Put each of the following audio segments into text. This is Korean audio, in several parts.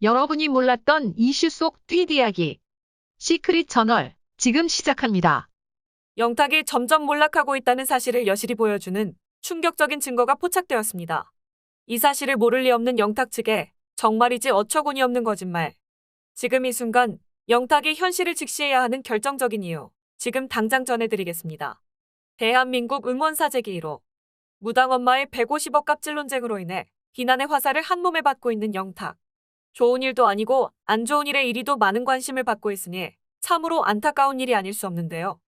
여러분이 몰랐던 이슈 속 뒷이야기. 시크릿 저널, 지금 시작합니다. 영탁이 점점 몰락하고 있다는 사실을 여실히 보여주는 충격적인 증거가 포착되었습니다. 이 사실을 모를 리 없는 영탁 측에 정말이지 어처구니 없는 거짓말. 지금 이 순간 영탁이 현실을 직시해야 하는 결정적인 이유. 지금 당장 전해드리겠습니다. 대한민국 응원사재기 1호. 무당 엄마의 150억 갑질 논쟁으로 인해 비난의 화살을 한 몸에 받고 있는 영탁. 좋은 일도 아니고 안 좋은 일에 이리도 많은 관심을 받고 있으니 참으로 안타까운 일이 아닐 수 없는데요.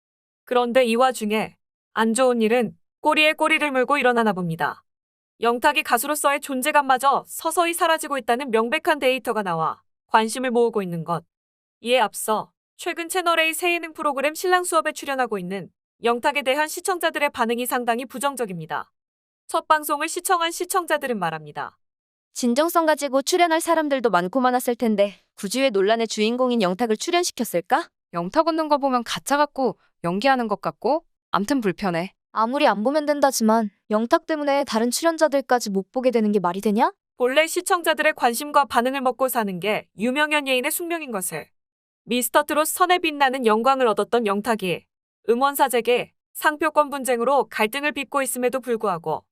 그런데 이 와중에 안 좋은 일은 꼬리에 꼬리를 물고 일어나나 봅니다. 영탁이 가수로서의 존재감마저 서서히 사라지고 있다는 명백한 데이터가 나와 관심을 모으고 있는 것. 이에 앞서 최근 채널A 새 예능 프로그램 신랑 수업에 출연하고 있는 영탁에 대한 시청자들의 반응이 상당히 부정적입니다. 첫 방송을 시청한 시청자들은 말합니다. 진정성 가지고 출연할 사람들도 많고 많았을 텐데 굳이 왜 논란의 주인공인 영탁을 출연시켰을까? 영탁 웃는 거 보면 가짜 같고 연기하는 것 같고 암튼 불편해. 아무리 안 보면 된다지만 영탁 때문에 다른 출연자들까지 못 보게 되는 게 말이 되냐? 본래 시청자들의 관심과 반응을 먹고 사는 게 유명 연예인의 숙명인 것을 미스터 트롯 선에 빛나는 영광을 얻었던 영탁이 음원사재계 상표권 분쟁으로 갈등을 빚고 있음에도 불구하고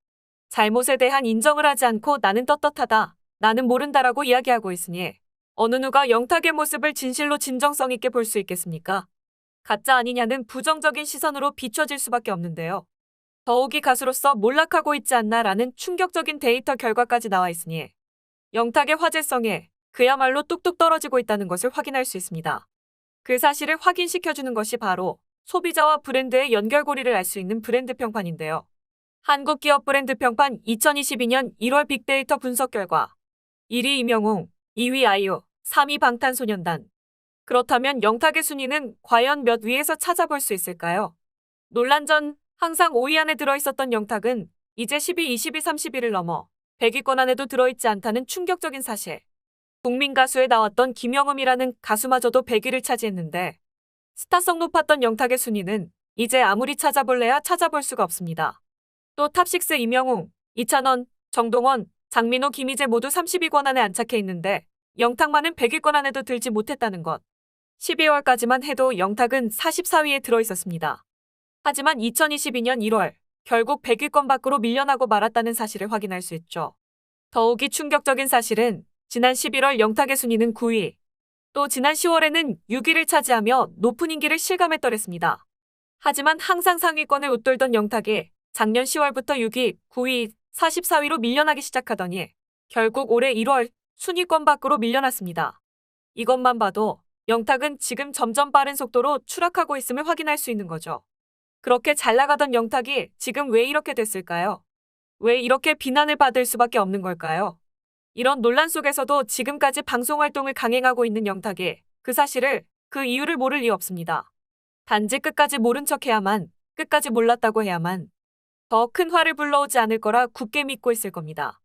잘못에 대한 인정을 하지 않고 나는 떳떳하다, 나는 모른다라고 이야기하고 있으니 어느 누가 영탁의 모습을 진실로 진정성 있게 볼 수 있겠습니까? 가짜 아니냐는 부정적인 시선으로 비춰질 수밖에 없는데요. 더욱이 가수로서 몰락하고 있지 않나라는 충격적인 데이터 결과까지 나와 있으니 영탁의 화제성에 그야말로 뚝뚝 떨어지고 있다는 것을 확인할 수 있습니다. 그 사실을 확인시켜주는 것이 바로 소비자와 브랜드의 연결고리를 알 수 있는 브랜드 평판인데요. 한국 기업 브랜드 평판 2022년 1월 빅데이터 분석 결과 1위 임영웅, 2위 아이유, 3위 방탄소년단. 그렇다면 영탁의 순위는 과연 몇 위에서 찾아볼 수 있을까요? 논란 전 항상 5위 안에 들어있었던 영탁은 이제 10위, 20위, 30위를 넘어 100위권 안에도 들어있지 않다는 충격적인 사실. 국민 가수에 나왔던 김영음이라는 가수마저도 100위를 차지했는데 스타성 높았던 영탁의 순위는 이제 아무리 찾아볼래야 찾아볼 수가 없습니다. 또 탑6 임영웅, 이찬원, 정동원, 장민호, 김희재 모두 30위권 안에 안착해 있는데 영탁만은 100위권 안에도 들지 못했다는 것. 12월까지만 해도 영탁은 44위에 들어 있었습니다. 하지만 2022년 1월 결국 100위권 밖으로 밀려나고 말았다는 사실을 확인할 수 있죠. 더욱이 충격적인 사실은 지난 11월 영탁의 순위는 9위, 또 지난 10월에는 6위를 차지하며 높은 인기를 실감했더랬습니다. 하지만 항상 상위권을 웃돌던 영탁이 작년 10월부터 6위, 9위, 44위로 밀려나기 시작하더니 결국 올해 1월 순위권 밖으로 밀려났습니다. 이것만 봐도 영탁은 지금 점점 빠른 속도로 추락하고 있음을 확인할 수 있는 거죠. 그렇게 잘 나가던 영탁이 지금 왜 이렇게 됐을까요? 왜 이렇게 비난을 받을 수밖에 없는 걸까요? 이런 논란 속에서도 지금까지 방송 활동을 강행하고 있는 영탁이 그 사실을 그 이유를 모를 리 없습니다. 단지 끝까지 모른 척 해야만, 끝까지 몰랐다고 해야만 더 큰 화를 불러오지 않을 거라 굳게 믿고 있을 겁니다.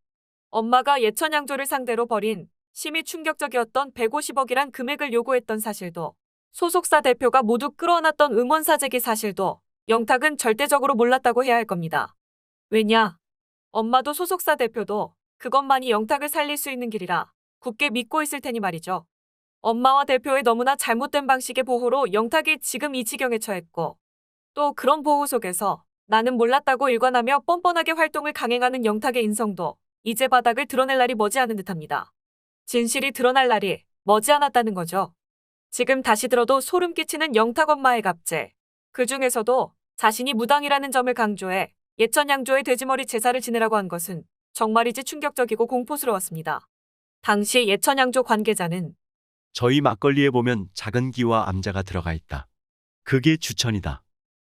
엄마가 예천양조를 상대로 벌인 심히 충격적이었던 150억이란 금액을 요구했던 사실도 소속사 대표가 모두 끌어안았던 음원 사재기 사실도 영탁은 절대적으로 몰랐다고 해야 할 겁니다. 왜냐? 엄마도 소속사 대표도 그것만이 영탁을 살릴 수 있는 길이라 굳게 믿고 있을 테니 말이죠. 엄마와 대표의 너무나 잘못된 방식의 보호로 영탁이 지금 이 지경에 처했고 또 그런 보호 속에서 나는 몰랐다고 일관하며 뻔뻔하게 활동을 강행하는 영탁의 인성도 이제 바닥을 드러낼 날이 머지않은 듯합니다. 진실이 드러날 날이 머지않았다는 거죠. 지금 다시 들어도 소름 끼치는 영탁 엄마의 갑질. 그 중에서도 자신이 무당이라는 점을 강조해 예천 양조의 돼지머리 제사를 지내라고 한 것은 정말이지 충격적이고 공포스러웠습니다. 당시 예천 양조 관계자는 저희 막걸리에 보면 작은 기와 암자가 들어가 있다. 그게 주천이다.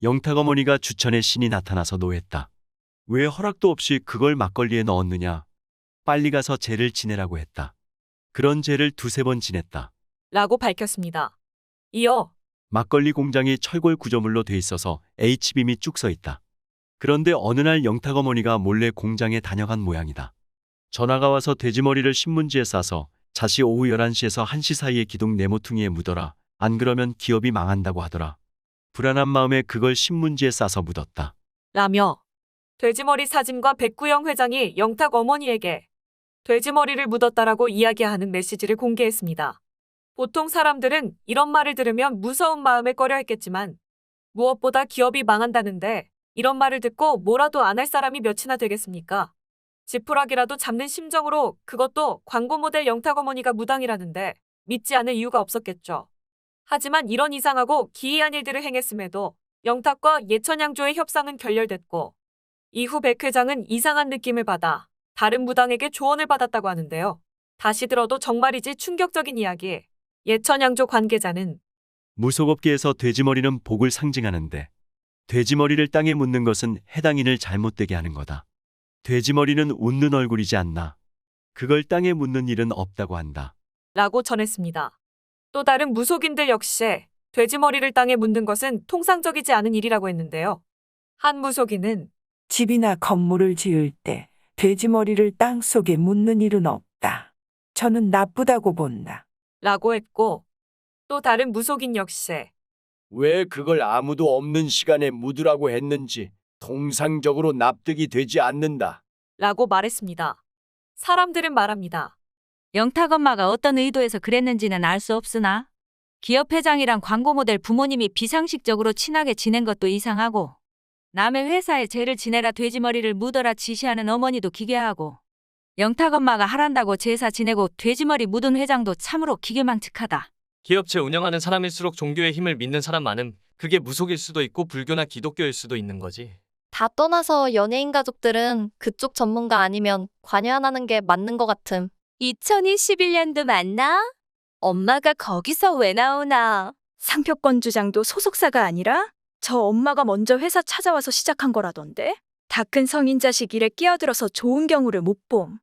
영탁 어머니가 주천의 신이 나타나서 노했다. 왜 허락도 없이 그걸 막걸리에 넣었느냐? 빨리 가서 제를 지내라고 했다. 그런 제를 두세 번 지냈다. 라고 밝혔습니다. 이어 막걸리 공장이 철골 구조물로 돼 있어서 H빔이 쭉 서 있다. 그런데 어느 날 영탁 어머니가 몰래 공장에 다녀간 모양이다. 전화가 와서 돼지머리를 신문지에 싸서 자시 오후 11시에서 1시 사이에 기둥 네모퉁이에 묻어라. 안 그러면 기업이 망한다고 하더라. 불안한 마음에 그걸 신문지에 싸서 묻었다. 라며 돼지머리 사진과 백구영 회장이 영탁 어머니에게 돼지머리를 묻었다라고 이야기하는 메시지를 공개했습니다. 보통 사람들은 이런 말을 들으면 무서운 마음에 꺼려 했겠지만 무엇보다 기업이 망한다는데 이런 말을 듣고 뭐라도 안 할 사람이 몇이나 되겠습니까? 지푸라기라도 잡는 심정으로 그것도 광고 모델 영탁 어머니가 무당이라는데 믿지 않을 이유가 없었겠죠. 하지만 이런 이상하고 기이한 일들을 행했음에도 영탁과 예천양조의 협상은 결렬됐고 이후 백 회장은 이상한 느낌을 받아 다른 무당에게 조언을 받았다고 하는데요. 다시 들어도 정말이지 충격적인 이야기. 예천양조 관계자는 무속업계에서 돼지머리는 복을 상징하는데 돼지머리를 땅에 묻는 것은 해당인을 잘못되게 하는 거다. 돼지머리는 웃는 얼굴이지 않나. 그걸 땅에 묻는 일은 없다고 한다. 라고 전했습니다. 또 다른 무속인들 역시 돼지 머리를 땅에 묻는 것은 통상적이지 않은 일이라고 했는데요. 한 무속인은 집이나 건물을 지을 때 돼지 머리를 땅 속에 묻는 일은 없다. 저는 나쁘다고 본다. 라고 했고 또 다른 무속인 역시 왜 그걸 아무도 없는 시간에 묻으라고 했는지 통상적으로 납득이 되지 않는다. 라고 말했습니다. 사람들은 말합니다. 영탁 엄마가 어떤 의도에서 그랬는지는 알 수 없으나 기업 회장이랑 광고 모델 부모님이 비상식적으로 친하게 지낸 것도 이상하고 남의 회사에 죄를 지내라 돼지머리를 묻어라 지시하는 어머니도 기괴하고 영탁 엄마가 하란다고 제사 지내고 돼지머리 묻은 회장도 참으로 기괴망측하다. 기업체 운영하는 사람일수록 종교의 힘을 믿는 사람 많음. 그게 무속일 수도 있고 불교나 기독교일 수도 있는 거지. 다 떠나서 연예인 가족들은 그쪽 전문가 아니면 관여 안 하는 게 맞는 것 같음. 2021년도 맞나? 엄마가 거기서 왜 나오나? 상표권 주장도 소속사가 아니라 저 엄마가 먼저 회사 찾아와서 시작한 거라던데? 다 큰 성인 자식 일에 끼어들어서 좋은 경우를 못 봄.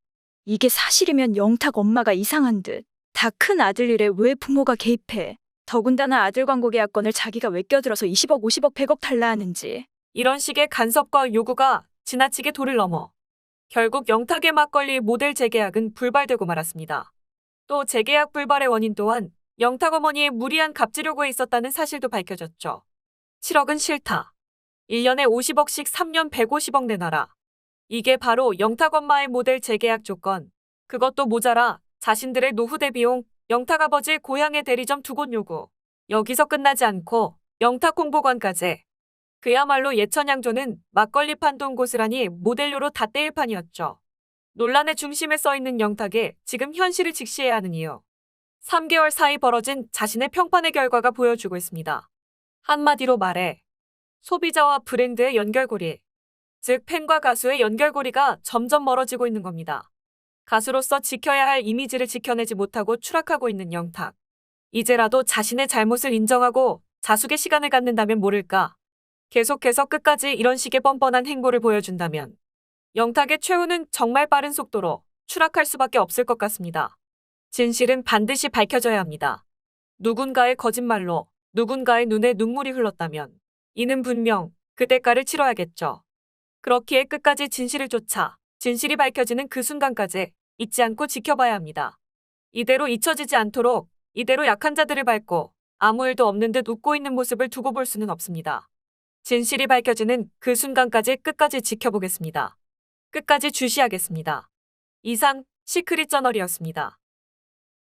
이게 사실이면 영탁 엄마가 이상한 듯. 다 큰 아들 일에 왜 부모가 개입해? 더군다나 아들 광고 계약권을 자기가 왜 껴들어서 20억, 50억, 100억 달라 하는지. 이런 식의 간섭과 요구가 지나치게 도를 넘어 결국 영탁의 막걸리 모델 재계약은 불발되고 말았습니다. 또 재계약 불발의 원인 또한 영탁 어머니의 무리한 갑질 요구에 있었다는 사실도 밝혀졌죠. 7억은 싫다. 1년에 50억씩 3년 150억 내놔라. 이게 바로 영탁 엄마의 모델 재계약 조건. 그것도 모자라 자신들의 노후 대 비용, 영탁 아버지 고향의 대리점 두 곳 요구. 여기서 끝나지 않고 영탁 홍보관까지 그야말로 예천양조는 막걸리 판돈 고스란히 모델료로 다 떼일 판이었죠. 논란의 중심에 써 있는 영탁에 지금 현실을 직시해야 하는 이유. 3개월 사이 벌어진 자신의 평판의 결과가 보여주고 있습니다. 한마디로 말해 소비자와 브랜드의 연결고리, 즉 팬과 가수의 연결고리가 점점 멀어지고 있는 겁니다. 가수로서 지켜야 할 이미지를 지켜내지 못하고 추락하고 있는 영탁. 이제라도 자신의 잘못을 인정하고 자숙의 시간을 갖는다면 모를까. 계속해서 끝까지 이런 식의 뻔뻔한 행보를 보여준다면 영탁의 최후는 정말 빠른 속도로 추락할 수밖에 없을 것 같습니다. 진실은 반드시 밝혀져야 합니다. 누군가의 거짓말로 누군가의 눈에 눈물이 흘렀다면 이는 분명 그 대가를 치러야겠죠. 그렇기에 끝까지 진실을 쫓아 진실이 밝혀지는 그 순간까지 잊지 않고 지켜봐야 합니다. 이대로 잊혀지지 않도록 이대로 약한 자들을 밟고 아무 일도 없는 듯 웃고 있는 모습을 두고 볼 수는 없습니다. 진실이 밝혀지는 그 순간까지 끝까지 지켜보겠습니다. 끝까지 주시하겠습니다. 이상 시크릿 저널이었습니다.